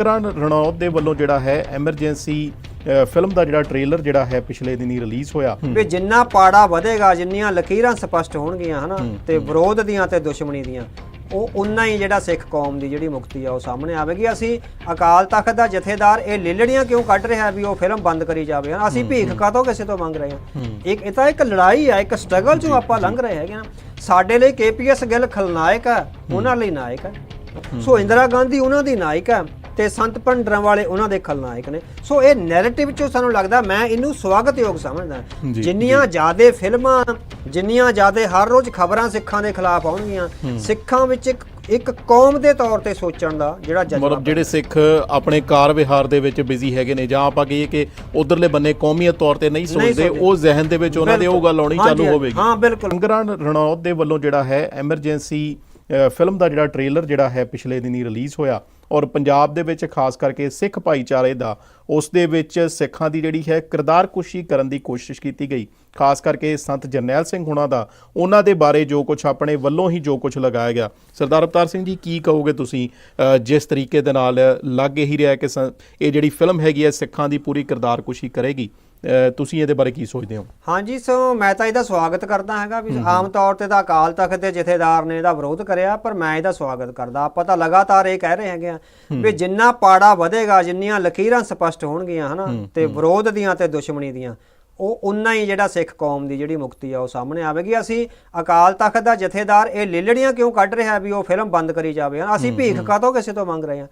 ਕਰਨ ਰਣੌਤ ਦੇ ਵੱਲੋਂ ਜਿਹੜਾ ਹੈ ਐਮਰਜੈਂਸੀ ਫਿਲਮ ਦਾ ਜਿਹੜਾ ਟ੍ਰੇਲਰ ਜਿਹੜਾ ਹੈ ਪਿਛਲੇ ਦਿਨੀ ਰਿਲੀਜ਼ ਹੋਇਆ। ਵੀ ਜਿੰਨਾ ਪਾੜਾ ਵਧੇਗਾ ਜਿੰਨੀਆਂ ਲਕੀਰਾਂ ਸਪਸ਼ਟ ਹੋਣਗੀਆਂ ਹਨਾ ਤੇ ਵਿਰੋਧ ਦੀਆਂ ਤੇ ਦੁਸ਼ਮਣੀ ਦੀਆਂ ਉਹ ਉਨਾ ਹੀ ਜਿਹੜਾ ਸਿੱਖ ਕੌਮ ਦੀ ਜਿਹੜੀ ਮੁਕਤੀ ਆ ਉਹ ਸਾਹਮਣੇ ਆਵੇਗੀ। ਅਸੀਂ ਅਕਾਲ ਤਖਤ ਦਾ ਜਥੇਦਾਰ ਇਹ ਲੇਲੜੀਆਂ ਕਿਉਂ ਕੱਢ ਰਿਹਾ ਵੀ ਉਹ ਫਿਲਮ ਬੰਦ ਕਰੀ ਜਾਵੇ? ਹਨਾ ਅਸੀਂ ਭੀਖ ਕਾਤੋਂ ਕਿਸੇ ਤੋਂ ਮੰਗ ਰਹੇ ਹਾਂ? ਇੱਕ ਇਹ ਤਾਂ ਇੱਕ ਲੜਾਈ ਆ ਇੱਕ ਸਟਰਗਲ ਚੋਂ ਆਪਾਂ ਲੰਘ ਰਹੇ ਹੈਗੇ ਨਾ ਸਾਡੇ ਲਈ ਕੇਪੀਐਸ ਗਿੱਲ ਖਲਨਾਇਕ ਆ ਉਹਨਾਂ ਲਈ ਨਾਇਕ ਆ ਸੋ ਇੰਦਰਾ ਗਾਂਧੀ ਉਹਨਾਂ ਦੀ ਨਾਇਕ ਆ ਤੇ ਸੰਤ ਭੰਡਰਾਂ ਵਾਲੇ ਉਹਨਾਂ ਦੇ ਖਲਨਾਇਕ ਨੇ। ਸੋ ਇਹ ਨੈਰੇਟਿਵ ਚੋਂ ਸਾਨੂੰ ਲੱਗਦਾ ਮੈਂ ਇਹਨੂੰ ਸਵਾਗਤਯੋਗ ਸਮਝਦਾ। ਜਿੰਨੀਆਂ ਜ਼ਿਆਦੇ ਫਿਲਮਾਂ ਜਿੰਨੀਆਂ ਜ਼ਿਆਦੇ ਹਰ ਰੋਜ਼ ਖਬਰਾਂ ਸਿੱਖਾਂ ਦੇ ਖਿਲਾਫ ਆਉਣਗੀਆਂ ਸਿੱਖਾਂ ਵਿੱਚ ਇੱਕ ਇੱਕ ਕੌਮ ਦੇ ਤੌਰ ਤੇ ਸੋਚਣ ਦਾ ਜਿਹੜਾ ਜਜ਼ਬਾ ਮਤਲਬ ਜਿਹੜੇ ਸਿੱਖ ਆਪਣੇ ਕਾਰ ਵਿਹਾਰ ਦੇ ਵਿੱਚ ਬਿਜ਼ੀ ਹੈਗੇ ਨੇ ਜਾਂ ਆਪਾਂ ਕਹੀਏ ਕਿ ਉਧਰਲੇ ਬੰਨੇ ਕੌਮੀਅਤ ਤੌਰ ਤੇ ਨਹੀਂ ਸੋਚਦੇ। ਉਹ ਜ਼ਿਹਨ ਦੇ ਵਿੱਚ ਉਹਨਾਂ ਦੇ ਉਹ ਗੱਲ ਆਉਣੀ ਚਾਲੂ ਹੋਵੇਗੀ। ਹਾਂ ਬਿਲਕੁਲ। ਕੰਗਰਾਂ ਰਣੌਤ ਦੇ ਵੱਲੋਂ ਜਿਹੜਾ ਹੈ ਐਮਰਜੈਂਸੀ ਫਿਲਮ ਦਾ ਜਿਹੜਾ ਟ੍ਰੇਲਰ ਜਿਹੜਾ ਹੈ ਪਿਛਲੇ ਦਿਨੀ ਰਿਲੀਜ਼ ਹੋਇਆ ਔਰ ਪੰਜਾਬ ਦੇ ਵਿੱਚ ਖਾਸ ਕਰਕੇ ਸਿੱਖ ਭਾਈਚਾਰੇ ਦਾ, ਉਸ ਦੇ ਵਿੱਚ ਸਿੱਖਾਂ ਦੀ ਜਿਹੜੀ ਹੈ ਕਿਰਦਾਰਕੁਸ਼ੀ ਕਰਨ ਦੀ ਕੋਸ਼ਿਸ਼ ਕੀਤੀ ਗਈ। ਖਾਸ ਕਰਕੇ ਸੰਤ ਜਰਨੈਲ ਸਿੰਘ ਹੁਣਾਂ ਦਾ, ਉਹਨਾਂ ਦੇ ਬਾਰੇ ਜੋ ਕੁਝ ਆਪਣੇ ਵੱਲੋਂ ਹੀ ਜੋ ਕੁਝ ਲਗਾਇਆ ਗਿਆ। ਸਰਦਾਰ ਅਵਤਾਰ ਸਿੰਘ ਜੀ, ਕੀ ਕਹੋਗੇ ਤੁਸੀਂ ਜਿਸ ਤਰੀਕੇ ਦੇ ਨਾਲ ਲੱਗ ਹੀ ਰਿਹਾ ਕਿ ਸ- ਇਹ ਜਿਹੜੀ ਫਿਲਮ ਹੈਗੀ ਹੈ, ਸਿੱਖਾਂ ਦੀ ਪੂਰੀ ਕਿਰਦਾਰਕੁਸ਼ੀ ਕਰੇਗੀ? ਤੁਸੀਂ ਇਹਦੇ ਬਾਰੇ ਕੀ ਸੋਚਦੇ ਹੋ? ਹਾਂਜੀ ਸੋ ਮੈਂ ਤਾਂ ਇਹਦਾ ਸਵਾਗਤ ਕਰਦਾ ਹੈਗਾ ਵੀ ਆਮ ਤੌਰ ਤੇ ਤਾਂ ਅਕਾਲ ਤਖਤ ਦੇ ਜਥੇਦਾਰ ਨੇ ਇਹਦਾ ਵਿਰੋਧ ਕਰਿਆ ਪਰ ਮੈਂ ਇਹਦਾ ਸਵਾਗਤ ਕਰਦਾ। ਆਪਾਂ ਤਾਂ ਲਗਾਤਾਰ ਇਹ ਕਹਿ ਰਹੇ ਹੈਗੇ ਆ ਵੀ ਜਿੰਨਾ ਪਾੜਾ ਵਧੇਗਾ ਜਿੰਨੀਆਂ ਲਕੀਰਾਂ ਸਪਸ਼ਟ ਹੋਣਗੀਆਂ ਹਨਾ ਤੇ ਵਿਰੋਧ ਦੀਆਂ ਤੇ ਦੁਸ਼ਮਣੀ ਦੀਆਂ ਉਹ ਉਨਾ ਹੀ ਜਿਹੜਾ ਸਿੱਖ ਕੌਮ ਦੀ ਜਿਹੜੀ ਮੁਕਤੀ ਆ ਉਹ ਸਾਹਮਣੇ ਆਵੇਗੀ। ਅਸੀਂ ਅਕਾਲ ਤਖਤ ਦਾ ਜਥੇਦਾਰ ਇਹ ਲੇਲੜੀਆਂ ਕਿਉਂ ਕੱਢ ਰਿਹਾ ਵੀ ਉਹ ਫਿਲਮ ਬੰਦ ਕਰੀ ਜਾਵੇ? ਅਸੀਂ ਭੀਖ ਕਾਤੋਂ ਕਿਸੇ ਤੋਂ ਮੰਗ ਰਹੇ ਹਾਂ?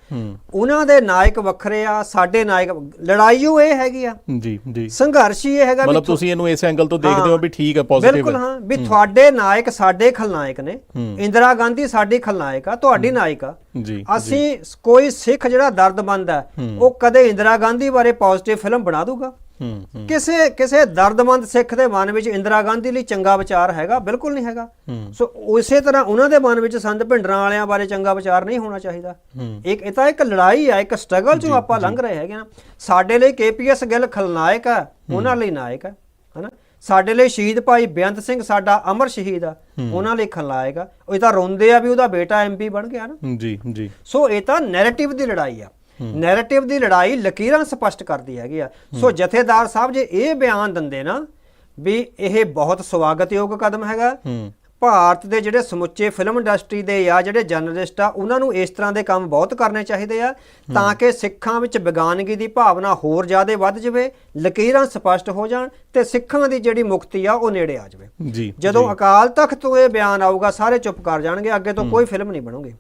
ਉਹਨਾਂ ਦੇ ਨਾਇਕ ਵੱਖਰੇ ਆ ਸਾਡੇ ਨਾਇਕ ਲੜਾਈ ਉਹ ਇਹ ਹੈਗੀ ਆ। ਜੀ ਜੀ। ਸੰਘਰਸ਼ ਹੀ ਇਹ ਹੈਗਾ ਮਤਲਬ ਤੁਸੀਂ ਇਹਨੂੰ ਇਸ ਐਂਗਲ ਤੋਂ ਦੇਖਦੇ ਹੋ। ਵੀ ਠੀਕ ਹੈ ਪੋਜ਼ਿਟਿਵ ਬਿਲਕੁਲ ਹਾਂ। ਵੀ ਤੁਹਾਡੇ ਨਾਇਕ ਸਾਡੇ ਖਲਨਾਇਕ ਨੇ। ਇੰਦਰਾ ਗਾਂਧੀ ਸਾਡੀ ਖਲਨਾਇਕ ਆ ਤੁਹਾਡੀ ਨਾਇਕ ਆ। ਜੀ ਅਸੀਂ ਕੋਈ ਸਿੱਖ ਜਿਹੜਾ ਦਰਦਮੰਦ ਹੈ ਉਹ ਕਦੇ ਇੰਦਰਾ ਗਾਂਧੀ ਬਾਰੇ ਪੋਜ਼ਿਟਿਵ ਫਿਲਮ ਬਣਾ ਦੂਗਾ। ਕਿਸੇ ਕਿਸੇ ਦਰਦਮੰਦ ਸਿੱਖ ਦੇ ਮਨ ਵਿੱਚ ਇੰਦਰਾ ਗਾਂਧੀ ਲਈ ਚੰਗਾ ਵਿਚਾਰ ਹੈਗਾ ਬਿਲਕੁਲ ਨਹੀਂ ਹੈਗਾ। ਸੋ ਉਸੇ ਤਰ੍ਹਾਂ ਉਹਨਾਂ ਦੇ ਮਨ ਵਿੱਚ ਸੰਤ ਭਿੰਡਰਾਂ ਵਾਲਿਆਂ ਬਾਰੇ ਚੰਗਾ ਵਿਚਾਰ ਨਹੀਂ ਹੋਣਾ ਚਾਹੀਦਾ। ਇੱਕ ਇਹ ਤਾਂ ਇੱਕ ਲੜਾਈ ਆ ਇੱਕ ਸਟਰਗਲ ਚੋਂ ਆਪਾਂ ਲੰਘ ਰਹੇ ਹੈਗੇ ਨਾ ਸਾਡੇ ਲਈ ਕੇਪੀਐਸ ਗਿੱਲ ਖਲਨਾਇਕ ਆ ਉਹਨਾਂ ਲਈ ਨਾਇਕ ਆ ਹਨਾ? ਸਾਡੇ ਲਈ ਸ਼ਹੀਦ ਭਾਈ ਬੇਅੰਤ ਸਿੰਘ ਸਾਡਾ ਅਮਰ ਸ਼ਹੀਦ ਆ ਉਹਨਾਂ ਲਈ ਖਲਨਾਇਕ ਆ। ਉਹ ਇਹ ਤਾਂ ਰੋਂਦੇ ਆ ਵੀ ਉਹਦਾ ਬੇਟਾ ਐਮਪੀ ਬਣ ਗਿਆ ਨਾ। ਜੀ ਜੀ। ਸੋ ਇਹ ਤਾਂ ਨੈਰੇਟਿਵ ਦੀ ਲੜਾਈ ਆ। ਨੈਰੇਟਿਵ ਦੀ ਲੜਾਈ ਲਕੀਰਾਂ ਸਪਸ਼ਟ ਕਰਦੀ ਹੈਗੀ ਆ। ਸੋ ਜਥੇਦਾਰ ਸਾਹਿਬ ਜੇ ਇਹ ਬਿਆਨ ਦਿੰਦੇ ਨਾ ਵੀ ਇਹ ਬਹੁਤ ਸਵਾਗਤਯੋਗ ਕਦਮ ਹੈਗਾ ਭਾਰਤ ਦੇ ਜਿਹੜੇ ਸਮੁੱਚੇ ਫਿਲਮ ਇੰਡਸਟਰੀ ਦੇ ਆ ਜਿਹੜੇ ਜਰਨਲਿਸਟ ਆ ਉਹਨਾਂ ਨੂੰ ਇਸ ਤਰ੍ਹਾਂ ਦੇ ਕੰਮ ਬਹੁਤ ਕਰਨੇ ਚਾਹੀਦੇ ਆ ਤਾਂ ਕਿ ਸਿੱਖਾਂ ਵਿੱਚ ਵਿਗਾਨਗੀ ਦੀ ਭਾਵਨਾ ਹੋਰ ਜ਼ਿਆਦਾ ਵੱਧ ਜਾਵੇ ਲਕੀਰਾਂ ਸਪਸ਼ਟ ਹੋ ਜਾਣ ਤੇ ਸਿੱਖਾਂ ਦੀ ਜਿਹੜੀ ਮੁਕਤੀ ਆ ਉਹ ਨੇੜੇ ਆ ਜਾਵੇ। ਜੀ ਜਦੋਂ ਅਕਾਲ ਤਖਤ ਤੋਂ ਇਹ ਬਿਆਨ ਆਊਗਾ ਸਾਰੇ ਚੁੱਪ ਕਰ ਜਾਣਗੇ ਅੱਗੇ ਤੋਂ ਕੋਈ ਫਿਲਮ ਨਹੀਂ ਬਣੂਗੀ?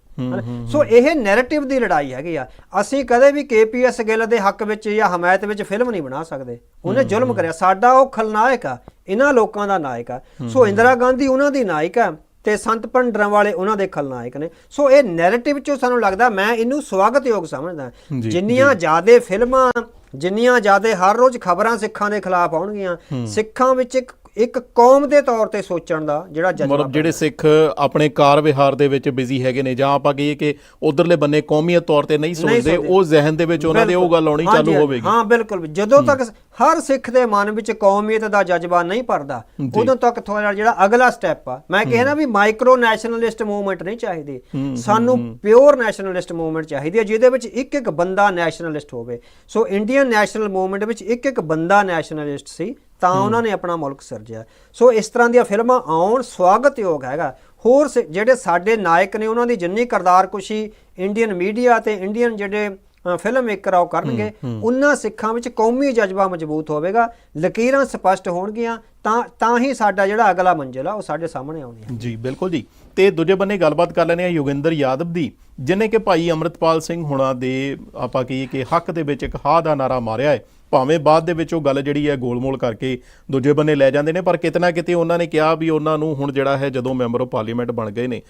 ਸੋ ਇਹ ਨੈਰੇਟਿਵ ਦੀ ਲੜਾਈ ਹੈਗੀ ਆ। ਅਸੀਂ ਕਦੇ ਵੀ ਕੇਪੀਐਸ ਗਿੱਲ ਦੇ ਹੱਕ ਵਿੱਚ ਜਾਂ ਹਮਾਇਤ ਵਿੱਚ ਫਿਲਮ ਨਹੀਂ ਬਣਾ ਸਕਦੇ। ਉਹਨੇ ਜ਼ੁਲਮ ਕਰਿਆ। ਸਾਡਾ ਉਹ ਖਲਨਾਇਕ ਆ। ਇਹਨਾਂ ਲੋਕਾਂ ਦਾ ਨਾਇਕ ਆ। ਸੋ ਇੰਦਰਾ ਗਾਂਧੀ ਉਹਨਾਂ ਦੀ ਨਾਇਕ ਆ ਤੇ ਸੰਤ ਭੰਡਰਾਂ ਵਾਲੇ ਉਹਨਾਂ ਦੇ ਖਲਨਾਇਕ ਨੇ। ਸੋ ਇਹ ਨੈਰੇਟਿਵ ਚੋਂ ਸਾਨੂੰ ਲੱਗਦਾ ਮੈਂ ਇਹਨੂੰ ਸਵਾਗਤਯੋਗ ਸਮਝਦਾ। ਜਿੰਨੀਆਂ ਜ਼ਿਆਦੇ ਫਿਲਮਾਂ ਜਿੰਨੀਆਂ ਜ਼ਿਆਦੇ ਹਰ ਰੋਜ਼ ਖਬਰਾਂ ਸਿੱਖਾਂ ਦੇ ਖਿਲਾਫ ਆਉਣਗੀਆਂ ਸਿੱਖਾਂ ਵਿੱਚ ਇੱਕ ਇੱਕ ਕੌਮ ਦੇ ਤੌਰ ਤੇ ਸੋਚਣ ਦਾ ਜਿਹੜਾ ਜਜ਼ਬਾ ਮਤਲਬ ਜਿਹੜੇ ਸਿੱਖ ਆਪਣੇ ਕਾਰ ਵਿਹਾਰ ਦੇ ਵਿੱਚ ਬਿਜ਼ੀ ਹੈਗੇ ਨੇ ਜਾਂ ਆਪਾਂ ਕਹੀਏ ਕਿ ਉਧਰਲੇ ਬੰਨੇ ਕੌਮੀਅਤ ਤੌਰ ਤੇ ਨਹੀਂ ਸੋਚਦੇ। ਉਹ ਜ਼ਿਹਨ ਦੇ ਵਿੱਚ ਉਹਨਾਂ ਦੇ ਉਹ ਗੱਲ ਆਉਣੀ ਚਾਲੂ। ਹੋਵੇਗੀ। ਹਾਂ ਬਿਲਕੁਲ। ਜਦੋਂ ਤੱਕ ਹਰ ਸਿੱਖ ਦੇ ਮਨ ਵਿੱਚ ਕੌਮੀਅਤ ਦਾ ਜਜ਼ਬਾ ਨਹੀਂ ਭਰਦਾ ਉਦੋਂ ਤੱਕ ਤੁਹਾਡਾ ਜਿਹੜਾ ਅਗਲਾ ਸਟੈਪ ਆ ਮੈਂ ਕਹਿਣਾ ਵੀ ਮਾਈਕਰੋ ਨੈਸ਼ਨਲਿਸਟ ਮੂਵਮੈਂਟ ਨਹੀਂ ਚਾਹੀਦੀ। ਸਾਨੂੰ ਪਿਓਰ ਨੈਸ਼ਨਲਿਸਟ ਮੂਵਮੈਂਟ ਚਾਹੀਦੀ ਹੈ ਜਿਹਦੇ ਵਿੱਚ ਇੱਕ ਇੱਕ ਬੰਦਾ ਨੈਸ਼ਨਲਿਸਟ ਹੋਵੇ। ਸੋ ਇੰਡੀਅਨ ਨੈਸ਼ਨਲ ਮੂਵਮੈਂਟ ਵਿੱਚ ਇੱਕ ਇੱਕ ਬੰਦਾ ਨੈਸ਼ਨਲਿਸਟ ਸੀ। ਤਾਂ ਉਹਨਾਂ ਨੇ ਆਪਣਾ ਮੁਲਕ ਸਿਰਜਿਆ। ਸੋ ਇਸ ਤਰ੍ਹਾਂ ਦੀਆਂ ਫਿਲਮਾਂ ਆਉਣ ਸਵਾਗਤਯੋਗ ਹੈਗਾ। ਹੋਰ ਜਿਹੜੇ ਸਾਡੇ ਨਾਇਕ ਨੇ ਉਹਨਾਂ ਦੀ ਜਿੰਨੀ ਕਰਦਾਰਕੁਸ਼ੀ ਇੰਡੀਅਨ ਮੀਡੀਆ ਤੇ ਇੰਡੀਅਨ ਜਿਹੜੇ ਫਿਲਮ ਮੇਕਰ ਆ ਉਹ ਕਰਨਗੇ ਉਹਨਾਂ ਸਿੱਖਾਂ ਵਿੱਚ ਕੌਮੀ ਜਜ਼ਬਾ ਮਜ਼ਬੂਤ ਹੋਵੇਗਾ। ਲਕੀਰਾਂ ਸਪਸ਼ਟ ਹੋਣਗੀਆਂ। ਤਾਂ ਤਾਂ ਹੀ ਸਾਡਾ ਜਿਹੜਾ ਅਗਲਾ ਮੰਜ਼ਿਲ ਆ ਉਹ ਸਾਡੇ ਸਾਹਮਣੇ ਆਉਣੀ ਹੈ। ਜੀ ਬਿਲਕੁਲ ਜੀ। ਤੇ ਦੂਜੇ ਬੰਨੇ ਗੱਲਬਾਤ ਕਰ ਲੈਣੇ ਆ ਯੋਗਿੰਦਰ ਯਾਦਵ ਦੀ ਜਿਨੇ ਕਿ ਭਾਈ ਅਮਰਤਪਾਲ ਸਿੰਘ ਹੁਣਾਂ ਦੇ ਆਪਾਂ ਕਹੀਏ ਕਿ ਹੱਕ ਦੇ ਵਿੱਚ ਇੱਕ ਹਾਂ ਦਾ ਨਾਰਾ ਮਾਰਿਆ ਹੈ। ਭਾਵੇਂ ਬਾਅਦ ਦੇ ਵਿੱਚ ਉਹ ਗੱਲ ਜਿਹੜੀ ਹੈ ਗੋਲਮੋਲ ਕਰਕੇ ਦੂਜੇ ਬੰਨੇ ਲੈ ਜਾਂਦੇ ਨੇ ਪਰ ਕਿਤਨਾ ਕਿਤੇ ਉਹਨਾਂ ਨੇ ਕਿਹਾ ਵੀ ਉਹਨਾਂ ਨੂੰ ਹੁਣ ਜਿਹੜਾ ਹੈ ਜਦੋਂ ਮੈਂਬਰ ਆਫ ਪਾਰਲੀਮੈਂਟ ਬਣ ਗਏ ਨੇ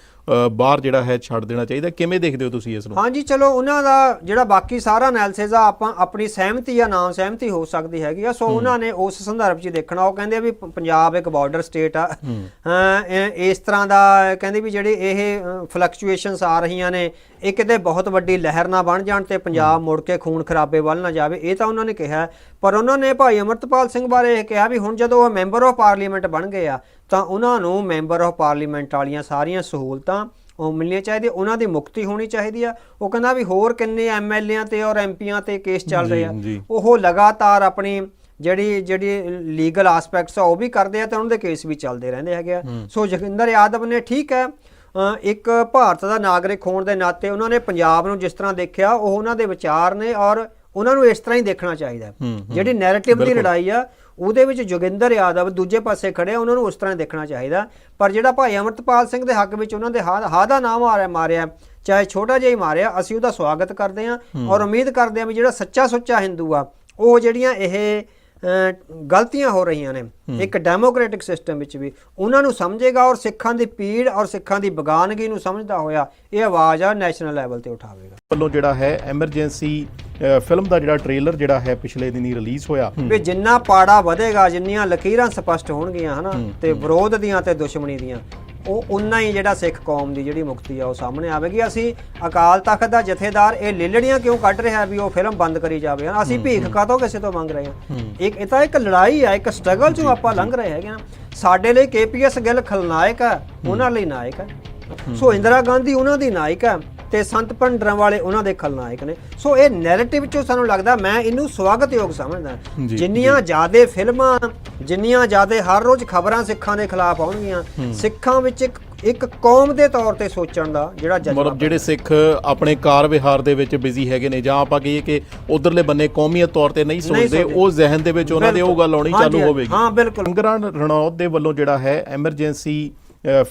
ਬਾਹਰ ਜਿਹੜਾ ਹੈ ਛੱਡ ਦੇਣਾ ਚਾਹੀਦਾ। ਕਿਵੇਂ ਦੇਖਦੇ ਹੋ ਤੁਸੀਂ ਇਸ ਨੂੰ? ਹਾਂਜੀ ਚਲੋ ਉਹਨਾਂ ਦਾ ਜਿਹੜਾ ਬਾਕੀ ਸਾਰਾ ਐਨਾਲਿਸਿਸ ਆ ਆਪਾਂ ਆਪਣੀ ਸਹਿਮਤੀ ਜਾਂ ਨਾ ਸਹਿਮਤੀ ਹੋ ਸਕਦੀ ਹੈਗੀ ਆ। ਸੋ ਉਹਨਾਂ ਨੇ ਉਸ ਸੰਦਰਭ 'ਚ ਦੇਖਣਾ। ਉਹ ਕਹਿੰਦੇ ਆ ਵੀ ਪੰਜਾਬ ਇੱਕ ਬਾਰਡਰ ਸਟੇਟ ਆ। ਇਸ ਤਰ੍ਹਾਂ ਦਾ ਕਹਿੰਦੇ ਵੀ ਜਿਹੜੇ ਇਹ ਫਲਕਚੁਏਸ਼ਨਸ ਆ ਰਹੀਆਂ ਨੇ ਇਹ ਕਿਤੇ ਬਹੁਤ ਵੱਡੀ ਲਹਿਰ ਨਾ ਬਣ ਜਾਣ ਤੇ ਪੰਜਾਬ ਮੁੜ ਕੇ ਖੂਨ ਖਰਾਬੇ ਵੱਲ ਨਾ ਜਾਵੇ। ਇਹ ਤਾਂ ਉਹਨਾਂ ਨੇ ਕਿਹਾ। ਪਰ ਉਹਨਾਂ ਨੇ ਭਾਈ ਅਮਰਤਪਾਲ ਸਿੰਘ ਬਾਰੇ ਇਹ ਕਿਹਾ ਵੀ ਹੁਣ ਜਦੋਂ ਉਹ ਮੈਂਬਰ ਆਫ ਪਾਰਲੀਮੈਂਟ ਬਣ ਗਏ ਆ ਤਾਂ ਉਹਨਾਂ ਨੂੰ ਮੈਂਬਰ ਆਫ ਪਾਰਲੀਮੈਂਟ ਵਾਲੀਆਂ ਸਾਰੀਆਂ ਸਹੂਲਤਾਂ ਉਹ ਮਿਲਣੀ ਚਾਹੀਦੀ ਉਹਨਾਂ ਦੀ ਮੁਕਤੀ ਹੋਣੀ ਚਾਹੀਦੀ ਆ। ਉਹ ਕਹਿੰਦਾ ਵੀ ਹੋਰ ਕਿੰਨੇ ਐਮਐਲਏਆਂ ਤੇ ਔਰ ਐਮਪੀਆਂ ਤੇ ਕੇਸ ਚੱਲ ਰਹੇ ਆ। ਉਹ ਲਗਾਤਾਰ ਆਪਣੀ ਜਿਹੜੀ ਜਿਹੜੀ ਲੀਗਲ ਐਸਪੈਕਟਸ ਆ ਉਹ ਵੀ ਕਰਦੇ ਆ ਤੇ ਉਹਨਾਂ ਦੇ ਕੇਸ ਵੀ ਚੱਲਦੇ ਰਹਿੰਦੇ ਹੈਗੇ ਆ। ਸੋ ਜੋਗਿੰਦਰ ਯਾਦਵ ਨੇ ਠੀਕ ਹੈ ਇੱਕ ਭਾਰਤ ਦਾ ਨਾਗਰਿਕ ਹੋਣ ਦੇ ਨਾਤੇ ਉਹਨਾਂ ਨੇ ਪੰਜਾਬ ਨੂੰ ਜਿਸ ਤਰ੍ਹਾਂ ਦੇਖਿਆ ਉਹ ਉਹਨਾਂ ਦੇ ਵਿਚਾਰ ਨੇ ਔਰ ਉਹਨਾਂ ਨੂੰ ਇਸ ਤਰ੍ਹਾਂ ਹੀ ਦੇਖਣਾ ਚਾਹੀਦਾ। ਜਿਹੜੀ ਨੈਰੇਟਿਵ ਦੀ ਲੜਾਈ ਆ ਉਹਦੇ ਵਿੱਚ ਜੋਗਿੰਦਰ ਯਾਦਵ ਦੂਜੇ ਪਾਸੇ ਖੜੇ ਆ ਉਹਨਾਂ ਨੂੰ ਉਸ ਤਰ੍ਹਾਂ ਹੀ ਦੇਖਣਾ ਚਾਹੀਦਾ ਪਰ ਜਿਹੜਾ ਭਾਈ ਅਮਰਤਪਾਲ ਸਿੰਘ ਦੇ ਹੱਕ ਵਿੱਚ ਉਹਨਾਂ ਦੇ ਹਾਂ ਦਾ ਨਾਮ ਮਾਰਿਆ ਮਾਰਿਆ ਚਾਹੇ ਛੋਟਾ ਜਿਹਾ ਹੀ ਮਾਰਿਆ ਅਸੀਂ ਉਹਦਾ ਸਵਾਗਤ ਕਰਦੇ ਹਾਂ ਔਰ ਉਮੀਦ ਕਰਦੇ ਹਾਂ ਵੀ ਜਿਹੜਾ ਸੱਚਾ ਸੁੱਚਾ ਹਿੰਦੂ ਆ ਉਹ ਜਿਹੜੀਆਂ ਇਹ ਗਲਤੀਆਂ ਹੋ ਰਹੀਆਂ ਨੇ। ਇੱਕ ਡੈਮੋਕ੍ਰੈਟਿਕ ਸਿਸਟਮ ਵਿੱਚ ਵੀ ਉਹਨਾਂ ਨੂੰ ਸਮਝੇਗਾ ਔਰ ਸਿੱਖਾਂ ਦੀ ਪੀੜ ਔਰ ਸਿੱਖਾਂ ਦੀ ਬਗਾਨਗੀ ਨੂੰ ਸਮਝਦਾ ਹੋਇਆ ਇਹ ਆਵਾਜ਼ ਆ ਨੈਸ਼ਨਲ ਲੈਵਲ ਤੇ ਉਠਾਵੇਗਾ। ਵੱਲੋਂ ਜਿਹੜਾ ਹੈ ਐਮਰਜੈਂਸੀ ਫਿਲਮ ਦਾ ਜਿਹੜਾ ਟ੍ਰੇਲਰ ਜਿਹੜਾ ਹੈ ਪਿਛਲੇ ਦਿਨੀ ਰਿਲੀਜ਼ ਹੋਇਆ। ਵੀ ਜਿੰਨਾ ਪਾੜਾ ਵਧੇਗਾ ਜਿੰਨੀਆਂ ਲਕੀਰਾਂ ਸਪਸ਼ਟ ਹੋਣਗੀਆਂ ਹਨਾ ਤੇ ਵਿਰੋਧ ਦੀਆਂ ਤੇ ਦੁਸ਼ਮਣੀ ਦੀਆਂ ਉਹ ਉਨਾ ਹੀ ਜਿਹੜਾ ਸਿੱਖ ਕੌਮ ਦੀ ਜਿਹੜੀ ਮੁਕਤੀ ਆ ਉਹ ਸਾਹਮਣੇ ਆਵੇਗੀ। ਅਸੀਂ ਅਕਾਲ ਤਖਤ ਦਾ ਜਥੇਦਾਰ ਇਹ ਲੇਲੜੀਆਂ ਕਿਉਂ ਕੱਢ ਰਿਹਾ ਵੀ ਉਹ ਫਿਲਮ ਬੰਦ ਕਰੀ ਜਾਵੇ? ਹਨਾ ਅਸੀਂ ਭੀਖ ਕਾਤੋਂ ਕਿਸੇ ਤੋਂ ਮੰਗ ਰਹੇ ਹਾਂ? ਇੱਕ ਇਹ ਤਾਂ ਇੱਕ ਲੜਾਈ ਆ ਇੱਕ ਸਟਰਗਲ ਚੋਂ ਆਪਾਂ ਲੰਘ ਰਹੇ ਹੈਗੇ ਨਾ ਸਾਡੇ ਲਈ ਕੇਪੀਐਸ ਗਿੱਲ ਖਲਨਾਇਕ ਆ ਉਹਨਾਂ ਲਈ ਨਾਇਕ ਆ ਸੋ ਇੰਦਰਾ ਗਾਂਧੀ ਉਹਨਾਂ ਦੀ ਨਾਇਕ ਹੈ। ਤੇ ਸੰਤ ਭੰਡਰਾਂ ਵਾਲੇ ਉਹਨਾਂ ਦੇ ਖਲਨਾਇਕ ਨੇ। ਸੋ ਇਹ ਨੈਰੇਟਿਵ ਚੋਂ ਸਾਨੂੰ ਲੱਗਦਾ ਮੈਂ ਇਹਨੂੰ ਸਵਾਗਤਯੋਗ ਸਮਝਦਾ। ਜਿੰਨੀਆਂ ਜ਼ਿਆਦੇ ਫਿਲਮਾਂ ਜਿੰਨੀਆਂ ਜ਼ਿਆਦੇ ਹਰ ਰੋਜ਼ ਖਬਰਾਂ ਸਿੱਖਾਂ ਦੇ ਖਿਲਾਫ ਆਉਣਗੀਆਂ ਸਿੱਖਾਂ ਵਿੱਚ ਇੱਕ ਇੱਕ ਕੌਮ ਦੇ ਤੌਰ ਤੇ ਸੋਚਣ ਦਾ ਜਿਹੜਾ ਜਜ਼ਬਾ ਮਤਲਬ ਜਿਹੜੇ ਸਿੱਖ ਆਪਣੇ ਕਾਰ ਵਿਹਾਰ ਦੇ ਵਿੱਚ ਬਿਜ਼ੀ ਹੈਗੇ ਨੇ ਜਾਂ ਆਪਾਂ ਕਹੀਏ ਕਿ ਉਧਰਲੇ ਬੰਨੇ ਕੌਮੀਅਤ ਤੌਰ ਤੇ ਨਹੀਂ ਸੋਚਦੇ। ਉਹ ਜ਼ਿਹਨ ਦੇ ਵਿੱਚ ਉਹਨਾਂ ਦੇ ਉਹ ਗੱਲ ਆਉਣੀ ਚਾਲੂ ਹੋਵੇਗੀ। ਹਾਂ ਬਿਲਕੁਲ। ਰਣੌਤ ਦੇ ਵੱਲੋਂ ਜਿਹੜਾ ਹੈ ਐਮਰਜੈਂਸੀ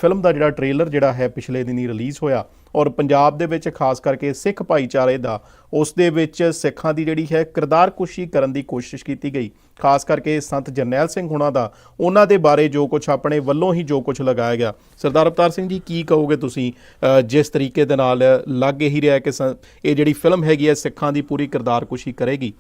ਫਿਲਮ ਦਾ ਜਿਹੜਾ ਟ੍ਰੇਲਰ ਜਿਹੜਾ ਹੈ ਪਿਛਲੇ ਦਿਨੀ ਰਿਲੀਜ਼ ਹੋਇਆ ਔਰ ਪੰਜਾਬ ਦੇ ਵਿੱਚ ਖਾਸ ਕਰਕੇ ਸਿੱਖ ਭਾਈਚਾਰੇ ਦਾ, ਉਸ ਦੇ ਵਿੱਚ ਸਿੱਖਾਂ ਦੀ ਜਿਹੜੀ ਹੈ ਕਿਰਦਾਰਕੁਸ਼ੀ ਕਰਨ ਦੀ ਕੋਸ਼ਿਸ਼ ਕੀਤੀ ਗਈ। ਖਾਸ ਕਰਕੇ ਸੰਤ ਜਰਨੈਲ ਸਿੰਘ ਹੁਣਾਂ ਦਾ, ਉਹਨਾਂ ਦੇ ਬਾਰੇ ਜੋ ਕੁਝ ਆਪਣੇ ਵੱਲੋਂ ਹੀ ਜੋ ਕੁਝ ਲਗਾਇਆ ਗਿਆ। ਸਰਦਾਰ ਅਵਤਾਰ ਸਿੰਘ ਜੀ, ਕੀ ਕਹੋਗੇ ਤੁਸੀਂ ਜਿਸ ਤਰੀਕੇ ਦੇ ਨਾਲ ਲੱਗ ਹੀ ਰਿਹਾ ਕਿ ਸ- ਇਹ ਜਿਹੜੀ ਫਿਲਮ ਹੈਗੀ ਹੈ, ਸਿੱਖਾਂ ਦੀ ਪੂਰੀ ਕਿਰਦਾਰਕੁਸ਼ੀ ਕਰੇਗੀ?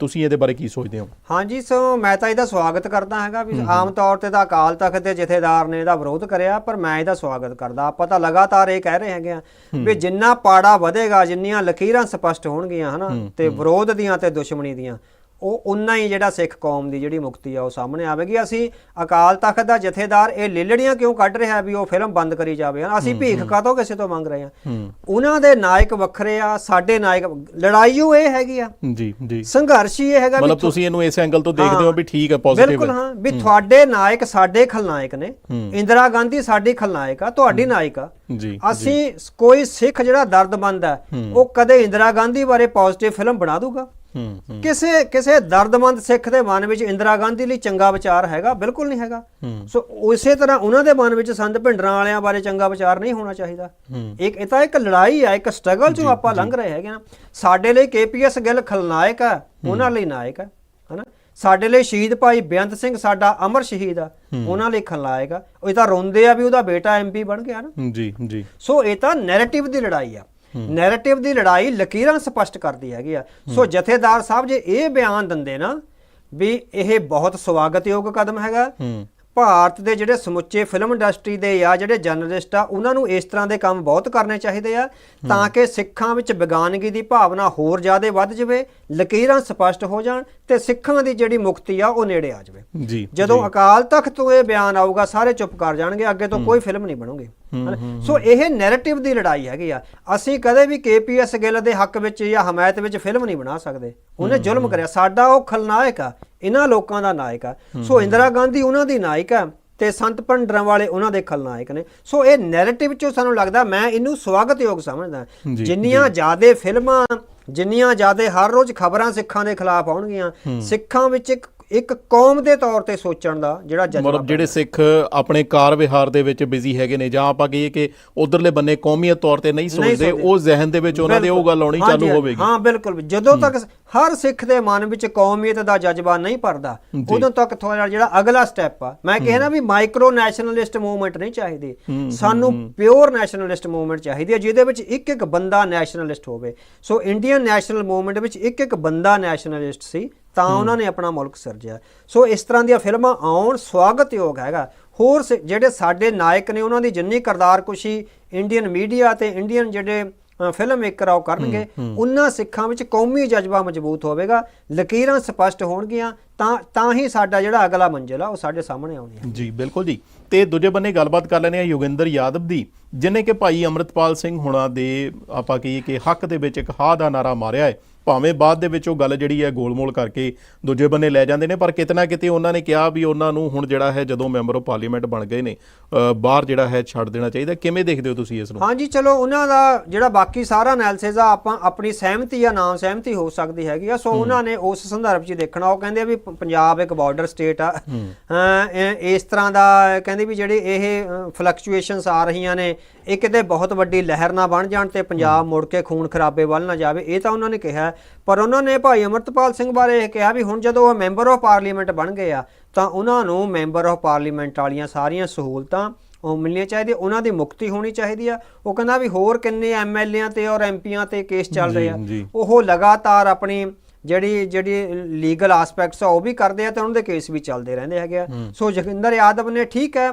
ਤੁਸੀਂ ਇਹਦੇ ਬਾਰੇ ਕੀ ਸੋਚਦੇ ਹੋ? ਹਾਂਜੀ ਸੋ ਮੈਂ ਤਾਂ ਇਹਦਾ ਸਵਾਗਤ ਕਰਦਾ ਹੈਗਾ ਵੀ ਆਮ ਤੌਰ ਤੇ ਤਾਂ ਅਕਾਲ ਤਖਤ ਦੇ ਜਥੇਦਾਰ ਨੇ ਇਹਦਾ ਵਿਰੋਧ ਕਰਿਆ ਪਰ ਮੈਂ ਇਹਦਾ ਸਵਾਗਤ ਕਰਦਾ। ਆਪਾਂ ਤਾਂ ਲਗਾਤਾਰ ਇਹ ਕਹਿ ਰਹੇ ਹੈਗੇ ਆ ਵੀ ਜਿੰਨਾ ਪਾੜਾ ਵਧੇਗਾ ਜਿੰਨੀਆਂ ਲਕੀਰਾਂ ਸਪਸ਼ਟ ਹੋਣਗੀਆਂ ਹਨਾ ਤੇ ਵਿਰੋਧ ਦੀਆਂ ਤੇ ਦੁਸ਼ਮਣੀ ਦੀਆਂ ਉਹ ਉਨਾ ਹੀ ਜਿਹੜਾ ਸਿੱਖ ਕੌਮ ਦੀ ਜਿਹੜੀ ਮੁਕਤੀ ਆ ਉਹ ਸਾਹਮਣੇ ਆਵੇਗੀ। ਅਸੀਂ ਅਕਾਲ ਤਖਤ ਦਾ ਜਥੇਦਾਰ ਇਹ ਲੇਲੜੀਆਂ ਕਿਉਂ ਕੱਢ ਰਿਹਾ ਵੀ ਉਹ ਫਿਲਮ ਬੰਦ ਕਰੀ ਜਾਵੇ? ਹਨਾ? ਅਸੀਂ ਭੀਖ ਕਾਤੋਂ ਕਿਸੇ ਤੋਂ ਮੰਗ ਰਹੇ ਹਾਂ? ਉਹਨਾਂ ਦੇ ਨਾਇਕ ਵੱਖਰੇ ਆ ਸਾਡੇ ਨਾਇਕ ਲੜਾਈ ਉਹ ਇਹ ਹੈਗੀ ਆ। ਜੀ ਜੀ। ਸੰਘਰਸ਼ ਹੀ ਇਹ ਹੈਗਾ ਮਤਲਬ ਤੁਸੀਂ ਇਹਨੂੰ ਇਸ ਐਂਗਲ ਤੋਂ ਦੇਖਦੇ ਹੋ। ਵੀ ਠੀਕ ਹੈ ਪੋਜ਼ਿਟਿਵ ਬਿਲਕੁਲ ਹੈ। ਵੀ ਤੁਹਾਡੇ ਨਾਇਕ ਸਾਡੇ ਖਲਨਾਇਕ ਨੇ। ਇੰਦਰਾ ਗਾਂਧੀ ਸਾਡੀ ਖਲਨਾਇਕ ਆ ਤੁਹਾਡੀ ਨਾਇਕ ਆ। ਜੀ ਅਸੀਂ ਕੋਈ ਸਿੱਖ ਜਿਹੜਾ ਦਰਦਮੰਦ ਹੈ। ਉਹ ਕਦੇ ਇੰਦਰਾ ਗਾਂਧੀ ਬਾਰੇ ਪੋਜ਼ਿਟਿਵ ਫਿਲਮ ਬਣਾ ਦੂਗਾ। ਕਿਸੇ ਕਿਸੇ ਦਰਦਮੰਦ ਸਿੱਖ ਦੇ ਮਨ ਵਿੱਚ ਇੰਦਰਾ ਗਾਂਧੀ ਲਈ ਚੰਗਾ ਵਿਚਾਰ ਹੈਗਾ ਬਿਲਕੁਲ ਨਹੀਂ ਹੈਗਾ। ਸੋ ਉਸੇ ਤਰ੍ਹਾਂ ਉਹਨਾਂ ਦੇ ਮਨ ਵਿੱਚ ਸੰਤ ਭਿੰਡਰਾਂ ਵਾਲਿਆਂ ਬਾਰੇ ਚੰਗਾ ਵਿਚਾਰ ਨਹੀਂ ਹੋਣਾ ਚਾਹੀਦਾ। ਇੱਕ ਇਹ ਤਾਂ ਇੱਕ ਲੜਾਈ ਆ ਇੱਕ ਸਟਰਗਲ ਚੋਂ ਆਪਾਂ ਲੰਘ ਰਹੇ ਹੈਗੇ ਨਾ ਸਾਡੇ ਲਈ ਕੇਪੀਐਸ ਗਿੱਲ ਖਲਨਾਇਕ ਆ ਉਹਨਾਂ ਲਈ ਨਾਇਕ ਆ ਹਨਾ? ਸਾਡੇ ਲਈ ਸ਼ਹੀਦ ਭਾਈ ਬੇਅੰਤ ਸਿੰਘ ਸਾਡਾ ਅਮਰ ਸ਼ਹੀਦ ਆ ਉਹਨਾਂ ਲਈ ਖਲਨਾਇਕ ਆ। ਉਹ ਤਾਂ ਰੋਂਦੇ ਆ ਵੀ ਉਹਦਾ ਬੇਟਾ ਐਮਪੀ ਬਣ ਗਿਆ ਨਾ। ਜੀ ਜੀ। ਸੋ ਇਹ ਤਾਂ ਨੈਰੇਟਿਵ ਦੀ ਲੜਾਈ ਆ। ਨੈਰੇਟਿਵ ਦੀ ਲੜਾਈ ਲਕੀਰਾਂ ਸਪਸ਼ਟ ਕਰਦੀ ਹੈਗੀ ਆ। ਸੋ ਜਥੇਦਾਰ ਸਾਹਿਬ ਜੇ ਇਹ ਬਿਆਨ ਦਿੰਦੇ ਨਾ ਵੀ ਇਹ ਬਹੁਤ ਸਵਾਗਤਯੋਗ ਕਦਮ ਹੈਗਾ। ਭਾਰਤ ਦੇ ਜਿਹੜੇ ਸਮੁੱਚੇ ਫਿਲਮ ਇੰਡਸਟਰੀ ਦੇ ਜਾਂ ਜਿਹੜੇ ਜਰਨਲਿਸਟ ਆ ਉਹਨਾਂ ਨੂੰ ਇਸ ਤਰ੍ਹਾਂ ਦੇ ਕੰਮ ਬਹੁਤ ਕਰਨੇ ਚਾਹੀਦੇ ਆ ਤਾਂ ਕਿ ਸਿੱਖਾਂ ਵਿੱਚ ਵਿਗਾਨਗੀ ਦੀ ਭਾਵਨਾ ਹੋਰ ਜ਼ਿਆਦਾ ਵੱਧ ਜਾਵੇ ਲਕੀਰਾਂ ਸਪਸ਼ਟ ਹੋ ਜਾਣ ਤੇ ਸਿੱਖਾਂ ਦੀ ਜਿਹੜੀ ਮੁਕਤੀ ਆ ਉਹ ਨੇੜੇ ਆ ਜਾਵੇ। ਜੀ ਜਦੋਂ ਅਕਾਲ ਤਖਤ ਤੋਂ ਇਹ ਬਿਆਨ ਆਊਗਾ ਸਾਰੇ ਚੁੱਪ ਕਰ ਜਾਣਗੇ ਅੱਗੇ ਤੋਂ ਕੋਈ ਫਿਲਮ ਨਹੀਂ ਬਣੂਗੀ? ਸੋ ਇਹ ਨੈਰੇਟਿਵ ਦੀ ਲੜਾਈ ਹੈਗੀ ਆ। ਅਸੀਂ ਕਦੇ ਵੀ ਕੇਪੀਐਸ ਗਿੱਲ ਦੇ ਹੱਕ ਵਿੱਚ ਜਾਂ ਹਮਾਇਤ ਵਿੱਚ ਫਿਲਮ ਨਹੀਂ ਬਣਾ ਸਕਦੇ। ਉਹਨੇ ਜ਼ੁਲਮ ਕਰਿਆ। ਸਾਡਾ ਉਹ ਖਲਨਾਇਕ ਆ। ਇਹਨਾਂ ਲੋਕਾਂ ਦਾ ਨਾਇਕ ਆ। ਸੋ ਇੰਦਰਾ ਗਾਂਧੀ ਉਹਨਾਂ ਦੀ ਨਾਇਕ ਆ ਤੇ ਸੰਤ ਭੰਡਰਾਂ ਵਾਲੇ ਉਹਨਾਂ ਦੇ ਖਲਨਾਇਕ ਨੇ। ਸੋ ਇਹ ਨੈਰੇਟਿਵ ਚੋਂ ਸਾਨੂੰ ਲੱਗਦਾ ਮੈਂ ਇਹਨੂੰ ਸਵਾਗਤਯੋਗ ਸਮਝਦਾ। ਜਿੰਨੀਆਂ ਜ਼ਿਆਦੇ ਫਿਲਮਾਂ ਜਿੰਨੀਆਂ ਜ਼ਿਆਦੇ ਹਰ ਰੋਜ਼ ਖਬਰਾਂ ਸਿੱਖਾਂ ਦੇ ਖਿਲਾਫ ਆਉਣਗੀਆਂ ਸਿੱਖਾਂ ਵਿੱਚ ਇੱਕ ਇੱਕ ਕੌਮ ਦੇ ਤੌਰ ਤੇ ਸੋਚਣ ਦਾ ਜਿਹੜਾ ਜਜ਼ਬਾ ਮਤਲਬ ਜਿਹੜੇ ਸਿੱਖ ਆਪਣੇ ਕਾਰ ਵਿਹਾਰ ਦੇ ਵਿੱਚ ਬਿਜ਼ੀ ਹੈਗੇ ਨੇ ਜਾਂ ਆਪਾਂ ਕਹੀਏ ਕਿ ਉਧਰਲੇ ਬੰਨੇ ਕੌਮੀਅਤ ਤੌਰ ਤੇ ਨਹੀਂ ਸੋਚਦੇ। ਉਹ ਜ਼ਿਹਨ ਦੇ ਵਿੱਚ ਉਹਨਾਂ ਦੇ ਉਹ ਗੱਲ ਆਉਣੀ ਚਾਲੂ ਹੋਵੇਗੀ। ਹਾਂ ਬਿਲਕੁਲ। ਜਦੋਂ ਤੱਕ ਹਰ ਸਿੱਖ ਦੇ ਮਨ ਵਿੱਚ ਕੌਮੀਅਤ ਦਾ ਜਜ਼ਬਾ ਨਹੀਂ ਭਰਦਾ। ਉਦੋਂ ਤੱਕ ਥੋੜਾ ਜਿਹੜਾ ਅਗਲਾ ਸਟੈਪ ਆ ਮੈਂ ਕਹਿੰਦਾ ਵੀ ਮਾਈਕਰੋ ਨੈਸ਼ਨਲਿਸਟ ਮੂਵਮੈਂਟ ਨਹੀਂ ਚਾਹੀਦੀ। ਸਾਨੂੰ ਪਿਓਰ ਨੈਸ਼ਨਲਿਸਟ ਮੂਵਮੈਂਟ ਚਾਹੀਦੀ ਹੈ ਜਿਹਦੇ ਵਿੱਚ ਇੱਕ ਇੱਕ ਬੰਦਾ ਨੈਸ਼ਨਲਿਸਟ ਹੋਵੇ। ਸੋ ਇੰਡੀਅਨ ਨੈਸ਼ਨਲ ਮੂਵਮੈਂਟ ਵਿੱਚ ਇੱਕ ਇੱਕ ਬੰਦਾ ਨੈਸ਼ਨਲਿਸਟ ਸੀ ਤਾਂ ਉਹਨਾਂ ਨੇ ਆਪਣਾ ਮੁਲਕ ਸਿਰਜਿਆ। ਸੋ ਇਸ ਤਰ੍ਹਾਂ ਦੀਆਂ ਫਿਲਮਾਂ ਆਉਣ ਸਵਾਗਤਯੋਗ ਹੈਗਾ। ਹੋਰ ਜਿਹੜੇ ਸਾਡੇ ਨਾਇਕ ਨੇ ਉਹਨਾਂ ਦੀ ਜਿੰਨੀ ਕਿਰਦਾਰਕੁਸ਼ੀ ਇੰਡੀਅਨ ਮੀਡੀਆ ਤੇ ਇੰਡੀਅਨ ਜਿਹੜੇ ਫਿਲਮ ਮੇਕਰ ਆਉ ਕਰਨਗੇ। ਉਹਨਾਂ ਸਿੱਖਾਂ ਵਿੱਚ ਕੌਮੀ ਜਜ਼ਬਾ ਮਜ਼ਬੂਤ ਹੋਵੇਗਾ। ਲਕੀਰਾਂ ਸਪਸ਼ਟ ਹੋਣਗੀਆਂ। ਤਾਂ ਤਾਂ ਹੀ ਸਾਡਾ ਜਿਹੜਾ ਅਗਲਾ ਮੰਜ਼ਿਲ ਆ ਉਹ ਸਾਡੇ ਸਾਹਮਣੇ ਆਉਣੀ ਹੈ। ਜੀ ਬਿਲਕੁਲ ਜੀ। ਤੇ ਦੂਜੇ ਬੰਨੇ ਗੱਲਬਾਤ ਕਰ ਲੈਣੇ ਆ ਯੋਗਿੰਦਰ ਯਾਦਵ ਦੀ ਜਿਨੇ ਕਿ ਭਾਈ ਅਮਰਤਪਾਲ ਸਿੰਘ ਹੁਣਾਂ ਦੇ ਆਪਾਂ ਕਹੀਏ ਕਿ ਹੱਕ ਦੇ ਵਿੱਚ ਇੱਕ ਹਾ ਦਾ ਨਾਰਾ ਮਾਰਿਆ ਹੈ। ਭਾਵੇਂ ਬਾਅਦ ਦੇ ਵਿੱਚ ਉਹ ਗੱਲ ਜਿਹੜੀ ਹੈ ਗੋਲਮੋਲ ਕਰਕੇ ਦੂਜੇ ਬੰਨੇ ਲੈ ਜਾਂਦੇ ਨੇ ਪਰ ਕਿਤਨਾ ਕਿਤੇ ਉਹਨਾਂ ਨੇ ਕਿਹਾ ਵੀ ਉਹਨਾਂ ਨੂੰ ਹੁਣ ਜਿਹੜਾ ਹੈ ਜਦੋਂ ਮੈਂਬਰ ਆਫ ਪਾਰਲੀਮੈਂਟ ਬਣ ਗਏ ਨੇ ਬਾਹਰ ਜਿਹੜਾ ਹੈ ਛੱਡ ਦੇਣਾ ਚਾਹੀਦਾ। ਕਿਵੇਂ ਦੇਖਦੇ ਹੋ ਤੁਸੀਂ ਇਸ ਨੂੰ? ਹਾਂਜੀ ਚਲੋ ਉਹਨਾਂ ਦਾ ਜਿਹੜਾ ਬਾਕੀ ਸਾਰਾ ਐਨਾਲਿਸਿਸ ਆ ਆਪਾਂ ਆਪਣੀ ਸਹਿਮਤੀ ਜਾਂ ਨਾ ਸਹਿਮਤੀ ਹੋ ਸਕਦੀ ਹੈਗੀ ਆ। ਸੋ ਉਹਨਾਂ ਨੇ ਉਸ ਸੰਦਰਭ 'ਚ ਦੇਖਣਾ। ਉਹ ਕਹਿੰਦੇ ਆ ਵੀ ਪੰਜਾਬ ਇੱਕ ਬਾਰਡਰ ਸਟੇਟ ਆ। ਇਸ ਤਰ੍ਹਾਂ ਦਾ ਕਹਿੰਦੇ ਵੀ ਜਿਹੜੇ ਇਹ ਫਲਕਚੁਏਸ਼ਨਸ ਆ ਰਹੀਆਂ ਨੇ ਇਹ ਕਿਤੇ ਬਹੁਤ ਵੱਡੀ ਲਹਿਰ ਨਾ ਬਣ ਜਾਣ ਤੇ ਪੰਜਾਬ ਮੁੜ ਕੇ ਖੂਨ ਖਰਾਬੇ ਵੱਲ ਨਾ ਜਾਵੇ। ਇਹ ਤਾਂ ਉਹਨਾਂ ਨੇ ਕਿਹਾ। ਪਰ ਉਹਨਾਂ ਨੇ ਭਾਈ ਅਮਰਤਪਾਲ ਸਿੰਘ ਬਾਰੇ ਇਹ ਕਿਹਾ ਵੀ ਹੁਣ ਜਦੋਂ ਉਹ ਮੈਂਬਰ ਆਫ ਪਾਰਲੀਮੈਂਟ ਬਣ ਗਏ ਆ ਤਾਂ ਉਹਨਾਂ ਨੂੰ ਮੈਂਬਰ ਆਫ ਪਾਰਲੀਮੈਂਟ ਵਾਲੀਆਂ ਸਾਰੀਆਂ ਸਹੂਲਤਾਂ ਉਹ ਮਿਲਣੀਆਂ ਚਾਹੀਦੀਆਂ ਉਹਨਾਂ ਦੀ ਮੁਕਤੀ ਹੋਣੀ ਚਾਹੀਦੀ ਆ। ਉਹ ਕਹਿੰਦਾ ਵੀ ਹੋਰ ਕਿੰਨੇ ਐਮਐਲਏਆਂ ਤੇ ਔਰ ਐਮਪੀਆਂ ਤੇ ਕੇਸ ਚੱਲ ਰਹੇ ਆ। ਉਹ ਲਗਾਤਾਰ ਆਪਣੀ ਜਿਹੜੀ ਜਿਹੜੀ ਲੀਗਲ ਐਸਪੈਕਟਸ ਆ ਉਹ ਵੀ ਕਰਦੇ ਆ ਤੇ ਉਹਨਾਂ ਦੇ ਕੇਸ ਵੀ ਚੱਲਦੇ ਰਹਿੰਦੇ ਹੈਗੇ ਆ। ਸੋ ਜਗਿੰਦਰ ਯਾਦਵ ਨੇ ਠੀਕ ਹੈ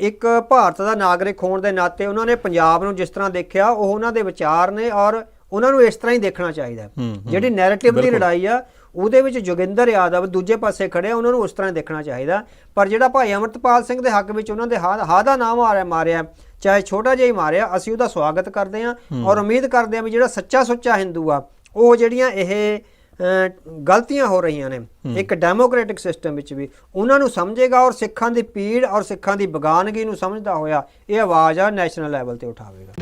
ਇੱਕ ਭਾਰਤ ਦਾ ਨਾਗਰਿਕ ਹੋਣ ਦੇ ਨਾਤੇ ਉਹਨਾਂ ਨੇ ਪੰਜਾਬ ਨੂੰ ਜਿਸ ਤਰ੍ਹਾਂ ਦੇਖਿਆ ਉਹ ਉਹਨਾਂ ਦੇ ਵਿਚਾਰ ਨੇ ਔਰ ਉਹਨਾਂ ਨੂੰ ਇਸ ਤਰ੍ਹਾਂ ਹੀ ਦੇਖਣਾ ਚਾਹੀਦਾ। ਜਿਹੜੀ ਨੈਰੇਟਿਵ ਦੀ ਲੜਾਈ ਆ ਉਹਦੇ ਵਿੱਚ ਜੋਗਿੰਦਰ ਯਾਦਵ ਦੂਜੇ ਪਾਸੇ ਖੜੇ ਆ ਉਹਨਾਂ ਨੂੰ ਉਸ ਤਰ੍ਹਾਂ ਹੀ ਦੇਖਣਾ ਚਾਹੀਦਾ ਪਰ ਜਿਹੜਾ ਭਾਈ ਅਮਰਤਪਾਲ ਸਿੰਘ ਦੇ ਹੱਕ ਵਿੱਚ ਉਹਨਾਂ ਦੇ ਹਾ ਦਾ ਨਾਮ ਆ ਰਿਹਾ ਮਾਰਿਆ ਚਾਹੇ ਛੋਟਾ ਜਿਹਾ ਹੀ ਮਾਰਿਆ ਅਸੀਂ ਉਹਦਾ ਸਵਾਗਤ ਕਰਦੇ ਹਾਂ ਔਰ ਉਮੀਦ ਕਰਦੇ ਹਾਂ ਵੀ ਜਿਹੜਾ ਸੱਚਾ ਸੁੱਚਾ ਹਿੰਦੂ ਆ ਉਹ ਜਿਹੜੀਆਂ ਇਹ ਗਲਤੀਆਂ ਹੋ ਰਹੀਆਂ ਨੇ ਇੱਕ ਡੈਮੋਕ੍ਰੈਟਿਕ ਸਿਸਟਮ ਵਿੱਚ ਵੀ ਉਹਨਾਂ ਨੂੰ ਸਮਝੇਗਾ ਔਰ ਸਿੱਖਾਂ ਦੀ ਪੀੜ ਔਰ ਸਿੱਖਾਂ ਦੀ ਬਗਾਨਗੀ ਨੂੰ ਸਮਝਦਾ ਹੋਇਆ ਇਹ ਆਵਾਜ਼ ਆ ਨੈਸ਼ਨਲ ਲੈਵਲ ਤੇ ਉਠਾਵੇਗਾ।